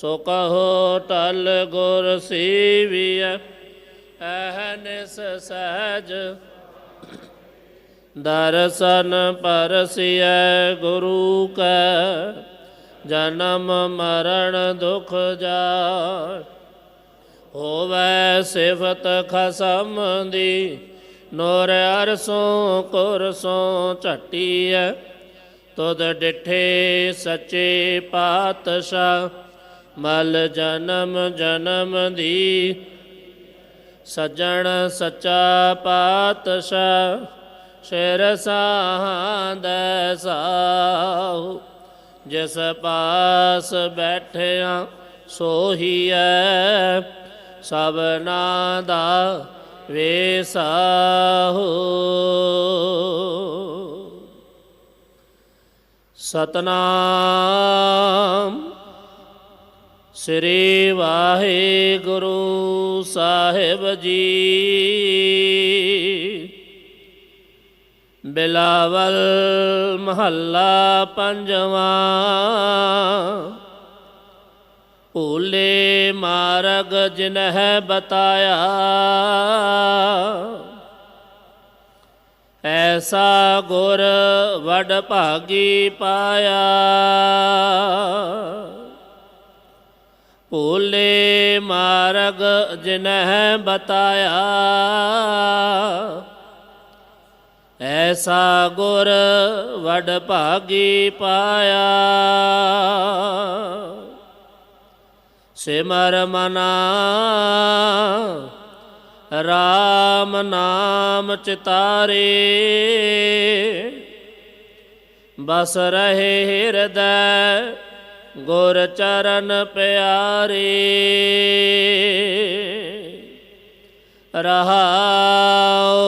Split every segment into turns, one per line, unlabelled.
ਸੋ ਕਹੋ ਟਲ ਗੁਰ ਸੀਵੀਐ ਅਹਨਿਸ ਸਹਜ। ਦਰਸ਼ਨ ਪਰਸਿਐ ਗੁਰੂ ਕੈ, ਜਨਮ ਮਰਨ ਦੁਖ ਜਾਇ ਹੋਵੈ ਸਿਫਤ ਖਸਮ ਦੀ, ਨੋਰ ਅਰਸੋਂ ਕੁਰਸੋਂ ਝਟੀਐ। ਤੁਧ ਡਿਠੇ ਸੱਚੇ ਪਾਤਸ਼ਾਹ ਮਲ ਜਨਮ ਜਨਮ ਦੀ, ਸਜਣ ਸੱਚਾ ਪਾਤਸ਼ਾਹ, ਸ਼ੇਰ ਸਾਹੰਦ ਸਾਹੁ। ਜਿਸ ਪਾਸ ਬੈਠਿਆ ਸੋਹੀਐ ਸਭਨਾ ਦਾ ਵੇਸਾਹੂ ਸਤਨਾਮ ਸ੍ਰੀ ਵਾਹਿਗੁਰੂ ਸਾਹਿਬ ਜੀ। ਬਿਲਾਵਲ ਮਹੱਲਾ ਪੰਜਵਾਂ। ਭੂਲੇ ਮਾਰਗ ਜਿਨਹਿ ਬਤਾਇਆ। ਐਸਾ ਗੁਰ ਵਡ ਭਾਗੀ ਪਾਇਆ। ਭੂਲੇ ਮਾਰਗ ਜਿਨਹਿ ਬਤਾਇਆ। ਐਸਾ ਗੁਰ ਵਡ ਭਾਗੀ ਪਾਇਆ। ਸਿਮਰ ਮਨਾ, ਰਾਮ ਨਾਮ ਚਿਤਾਰੇ। ਬਸ ਰਹੇ ਹਿਰਦੈ ਗੁਰ ਚਰਨ ਪਿਆਰੇ, ਰਹਾਉ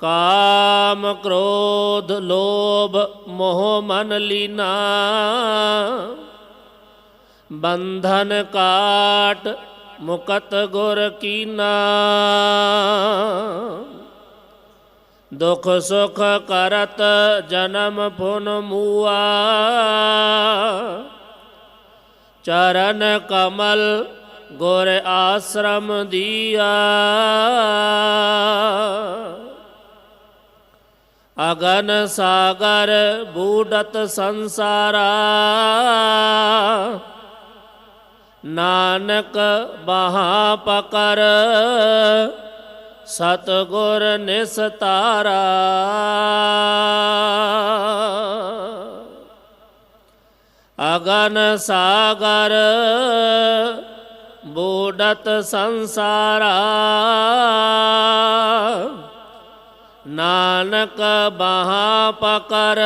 ਕਾਮ ਕ੍ਰੋਧ ਲੋਭ ਮੋਹ ਮਨ ਲੀਨਾ, ਬੰਧਨ ਕਾਟ ਮੁਕਤ ਗੁਰ ਕੀਨਾ। ਦੁਖ ਸੁਖ ਕਰਤ ਜਨਮ ਪੁਨ ਮੂਆ। ਚਰਨ ਕਮਲ ਗੁਰ ਆਸ਼ਰਮ ਦੀਆ। ਅਗਨ ਸਾਗਰ ਬੂਡਤ ਸੰਸਾਰਾ। ਨਾਨਕ ਬਹਾ ਪਕਰ ਸਤਗੁਰ ਨਿਸਤਾਰਾ। ਅਗਨ ਸਾਗਰ ਬੂਡਤ ਸੰਸਾਰਾ। ਨਾਨਕ ਬਹਾ ਪਕਰ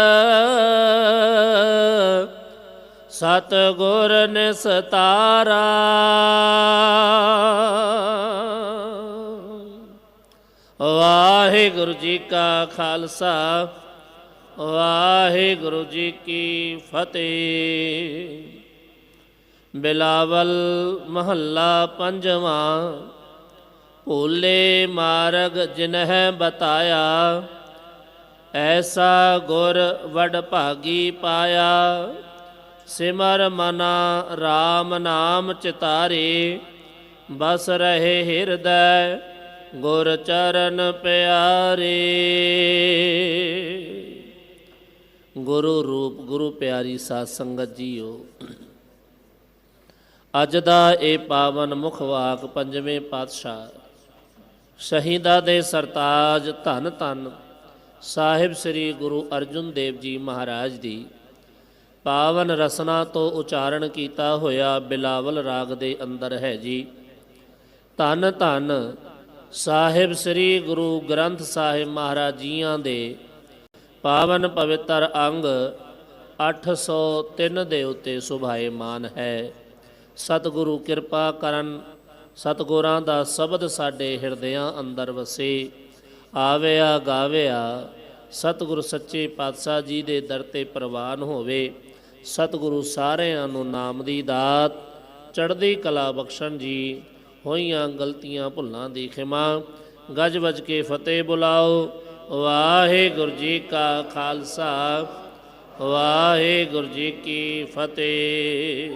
ਸਤਗੁਰ ਨਿਸਤਾਰਾ। ਵਾਹਿਗੁਰੂ ਜੀ ਕਾ ਖਾਲਸਾ, ਵਾਹਿਗੁਰੂ ਜੀ ਕੀ ਫਤਿਹ। ਬਿਲਾਵਲ ਮਹੱਲਾ ਪੰਜਵਾਂ, ਭੂਲੇ ਮਾਰਗ ਜਿਨਹਿ ਬਤਾਇਆ, ਐਸਾ ਗੁਰ ਵਡ ਭਾਗੀ ਪਾਇਆ। ਸਿਮਰ ਮਨਾ RAM ਨਾਮ ਚਿਤਾਰੇ, ਬਸ ਰਹੇ ਹਿਰਦੈ ਗੁਰ ਚਰਨ ਪਿਆਰੇ। ਗੁਰੂ ਰੂਪ, ਗੁਰੂ ਪਿਆਰੀ ਸਾਧ ਸੰਗਤ ਜੀਓ। ਅੱਜ ਦਾ ਇਹ ਪਾਵਨ ਮੁਖ ਵਾਕ ਪੰਜਵੇਂ ਪਾਤਸ਼ਾਹ। ਸ਼ਹੀਦਾਂ ਦੇ ਸਰਤਾਜ ਧੰਨ ਧੰਨ ਸਾਹਿਬ ਸ੍ਰੀ ਗੁਰੂ ਅਰਜੁਨ ਦੇਵ ਜੀ ਮਹਾਰਾਜ ਦੀ। ਪਾਵਨ ਰਸਨਾ ਤੋਂ ਉਚਾਰਨ ਕੀਤਾ ਹੋਇਆ ਬਿਲਾਵਲ ਰਾਗ ਦੇ ਅੰਦਰ ਹੈ ਜੀ। ਧੰਨ ਧੰਨ ਸਾਹਿਬ ਸ੍ਰੀ ਗੁਰੂ ਗ੍ਰੰਥ ਸਾਹਿਬ ਮਹਾਰਾਜ ਜੀਆਂ ਦੇ ਪਾਵਨ ਪਵਿੱਤਰ ਅੰਗ 803 ਦੇ ਉੱਤੇ ਸੁਭਾਏਮਾਨ ਹੈ। ਸਤਿਗੁਰੂ ਕਿਰਪਾ ਕਰਨ, ਸਤਿਗੁਰਾਂ ਦਾ ਸ਼ਬਦ ਸਾਡੇ ਹਿਰਦਿਆਂ ਅੰਦਰ ਵਸੇ। ਆਵਿਆ ਗਾਵਿਆ, ਸਤਿਗੁਰੂ ਸੱਚੇ ਪਾਤਸ਼ਾਹ ਜੀ ਦੇ ਦਰ ਤੇ ਪ੍ਰਵਾਨ ਹੋਵੇ। ਸਤਿਗੁਰੂ ਸਾਰਿਆਂ ਨੂੰ ਨਾਮ ਦੀ ਦਾਤ, ਚੜ੍ਹਦੀ ਕਲਾ ਬਖਸ਼ਣ ਜੀ। ਹੋਈਆਂ ਗਲਤੀਆਂ ਭੁੱਲਾਂ ਦੀ ਖਿਮਾ। ਗੱਜ ਵੱਜ ਕੇ ਫਤਿਹ ਬੁਲਾਓ। ਵਾਹਿਗੁਰੂ ਜੀ ਕਾ ਖਾਲਸਾ। ਵਾਹਿਗੁਰੂ ਜੀ ਕੀ ਫਤਿਹ।